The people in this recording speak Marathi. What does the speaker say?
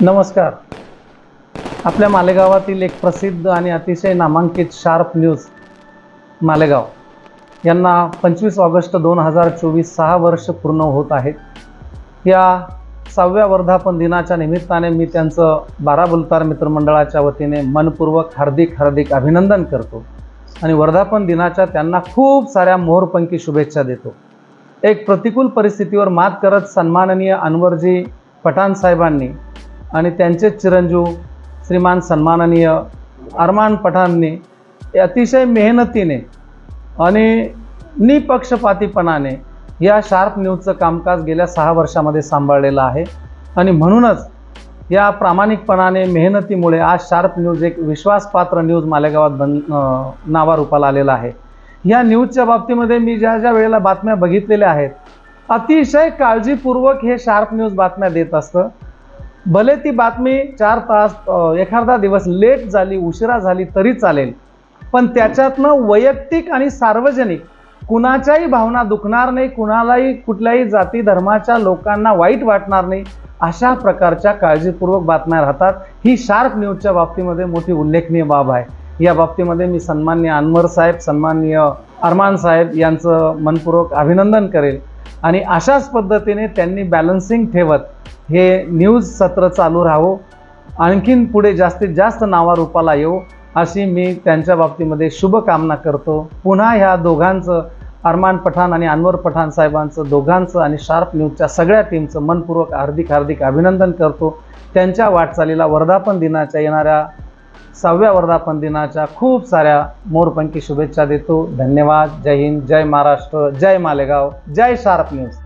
नमस्कार. आपल्या मालेगावातील एक प्रसिद्ध आणि अतिशय नामांकित शार्प न्यूज मालेगाव. यांना पंचवीस ऑगस्ट दोन हजार चोवीस सहा वर्ष पूर्ण होत आहेत. या सहाव्या वर्धापन दिनाच्या निमित्ताने मी त्यांचं बारा बुलतार मित्रमंडळाच्या वतीने मनपूर्वक हार्दिक हार्दिक अभिनंदन करतो. आणि वर्धापन दिनाच्या त्यांना खूप साऱ्या मोहरपंकी शुभेच्छा देतो. एक प्रतिकूल परिस्थितीवर मात करत सन्माननीय अनवरजी पठाण साहेबांनी आणि त्यांचे चिरंजीव श्रीमान सन्माननीय अरमान पठाणनी अतिशय मेहनतीने आणि निपक्षपातीपणाने या शार्प न्यूजचं कामकाज गेल्या सहा वर्षामध्ये सांभाळलेलं आहे. आणि म्हणूनच या प्रामाणिकपणाने मेहनतीमुळे आज शार्प न्यूज एक विश्वासपात्र न्यूज मालेगावात बन नावारूपाला आलेला आहे. या न्यूजच्या बाबतीमध्ये मी ज्या ज्या वेळेला बातम्या बघितलेल्या आहेत अतिशय काळजीपूर्वक हे शार्प न्यूज बातम्या देत असतं. भले ती बातमी चार तास एखादा दिवस लेट झाली उशिरा झाली तरी चालेल. पण त्याच्यातनं वैयक्तिक आणि सार्वजनिक कुणाच्याही भावना दुखणार नाही कुणालाही कुठल्याही जाती धर्माच्या लोकांना वाईट वाटणार नाही अशा प्रकारच्या काळजीपूर्वक बातम्या राहतात. ही शार्क न्यूजच्या बाबतीमध्ये मोठी उल्लेखनीय बाब आहे. या बाबतीमध्ये मी सन्मान्य अनवर साहेब सन्माननीय अरमान साहेब यांचं मनपूर्वक अभिनंदन करेल. आणि अशाच पद्धतीने त्यांनी बॅलन्सिंग ठेवत हे न्यूज सत्र चालू राहो. आणखीन पुढे जास्तीत जास्त नावारूपाला येऊ अशी मी त्यांच्या बाबतीमध्ये शुभकामना करतो. पुन्हा ह्या दोघांचं अरमान पठाण आणि अनवर पठाण साहेबांचं दोघांचं आणि शार्प न्यूजच्या सगळ्या टीमचं मनपूर्वक हार्दिक हार्दिक अभिनंदन करतो. त्यांच्या वाटचालीला वर्धापन दिनाच्या येणाऱ्या सहाव्या वर्धापन दिनाच्या खूप साऱ्या मोरपंखी शुभेच्छा देतो. धन्यवाद. जय हिंद. जय महाराष्ट्र. जय मालेगाव. जय शार्प न्यूज.